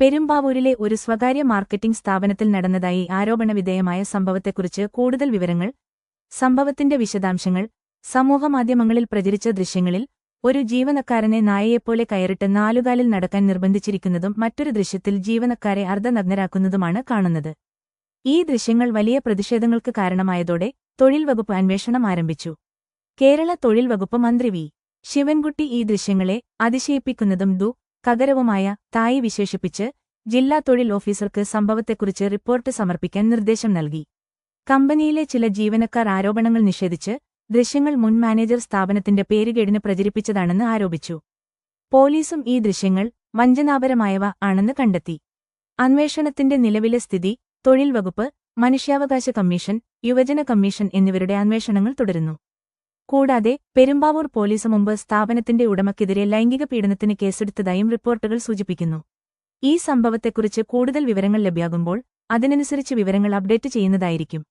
പെരുമ്പാവൂരിലെ ഒരു സ്വകാര്യ മാർക്കറ്റിംഗ് സ്ഥാപനത്തിൽ നടന്നതായി ആരോപണവിധേയമായ സംഭവത്തെക്കുറിച്ച് കൂടുതൽ വിവരങ്ങൾ സംഭവത്തിന്റെ വിശദാംശങ്ങൾ സമൂഹമാധ്യമങ്ങളിൽ പ്രചരിച്ച ദൃശ്യങ്ങളിൽ ഒരു ജീവനക്കാരനെ നായയെപ്പോലെ കയറിട്ട് നാലുകാലിൽ നടക്കാൻ നിർബന്ധിച്ചിരിക്കുന്നതും മറ്റൊരു ദൃശ്യത്തിൽ ജീവനക്കാരെ അർദ്ധനഗ്നരാക്കുന്നതുമാണ് കാണുന്നത്. ഈ ദൃശ്യങ്ങൾ വലിയ പ്രതിഷേധങ്ങൾക്ക് കാരണമായതോടെ തൊഴിൽ വകുപ്പ് അന്വേഷണം ആരംഭിച്ചു. കേരള തൊഴിൽ വകുപ്പ് മന്ത്രി വി. ശിവൻകുട്ടി ഈ ദൃശ്യങ്ങളെ അതിശയിപ്പിക്കുന്നതും ദു കകരവുമായ തായി വിശേഷിപ്പിച്ച് ജില്ലാ തൊഴിൽ ഓഫീസർക്ക് സംഭവത്തെക്കുറിച്ച് റിപ്പോർട്ട് സമർപ്പിക്കാൻ നിർദ്ദേശം നൽകി. കമ്പനിയിലെ ചില ജീവനക്കാർ ആരോപണങ്ങൾ നിഷേധിച്ച് ദൃശ്യങ്ങൾ മുൻ മാനേജർ സ്ഥാപനത്തിന്റെ പേരുകേടിന് പ്രചരിപ്പിച്ചതാണെന്ന് ആരോപിച്ചു. പോലീസും ഈ ദൃശ്യങ്ങൾ വഞ്ചനാപരമായവ ആണെന്ന് കണ്ടെത്തി. അന്വേഷണത്തിന്റെ നിലവിലെ സ്ഥിതി തൊഴിൽ വകുപ്പ് മനുഷ്യാവകാശ കമ്മീഷൻ യുവജന കമ്മീഷൻ എന്നിവരുടെ അന്വേഷണങ്ങൾ തുടരുന്നു. കൂടാതെ പെരുമ്പാവൂർ പോലീസ് മുമ്പ് സ്ഥാപനത്തിന്റെ ഉടമയ്ക്കെതിരെ ലൈംഗിക പീഡനത്തിന് കേസെടുത്തതായും റിപ്പോർട്ടുകൾ സൂചിപ്പിക്കുന്നു. ഈ സംഭവത്തെക്കുറിച്ച് കൂടുതൽ വിവരങ്ങൾ ലഭ്യമാകുമ്പോൾ അതിനനുസരിച്ച് വിവരങ്ങൾ അപ്ഡേറ്റ് ചെയ്യുന്നതായിരിക്കും.